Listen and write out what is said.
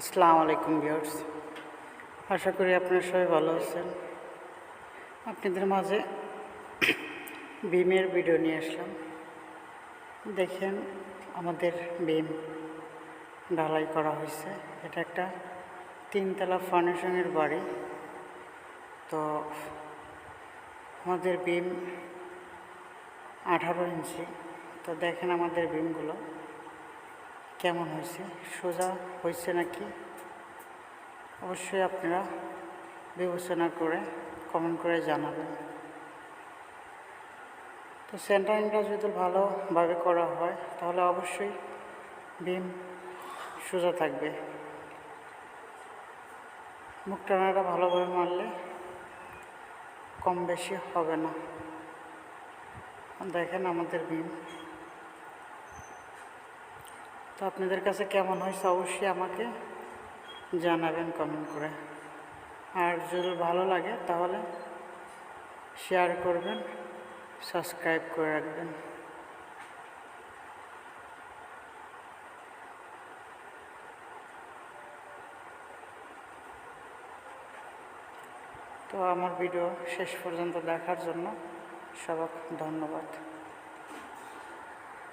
আসসালামু আলাইকুম ভিউয়ার্স। আশা করি আপনারা সবাই ভালো আছেন। আপনাদের মাঝে বিমের ভিডিও নিয়ে আসলাম। দেখেন আমাদের বিম ঢালাই করা হয়েছে। এটা একটা তিনতলা ফাউন্ডেশনের বাড়ি। তো আমাদের বিম আঠারো ইঞ্চি। তো দেখেন আমাদের বিমগুলো কেমন হয়েছে? সোজা হয়েছে নাকি? অবশ্যই আপনারা বিবেচনা করে কমেন্ট করে জানাবেন। তো সেন্টারিংটা যদি ভালোভাবে করা হয়, তাহলে অবশ্যই বিম সোজা থাকবে। মুখ টানাটা ভালোভাবে মারলে কম বেশি হবে না। দেখেন আমাদের বিম তো আপনাদের কাছে কেমন হয়েছে অবশ্যই আমাকে জানাবেন কমেন্ট করে। আর যদি ভালো লাগে তাহলে শেয়ার করবেন সাবস্ক্রাইব করে রাখবেন। তো আমার ভিডিও শেষ পর্যন্ত দেখার জন্য সবাইকে ধন্যবাদ।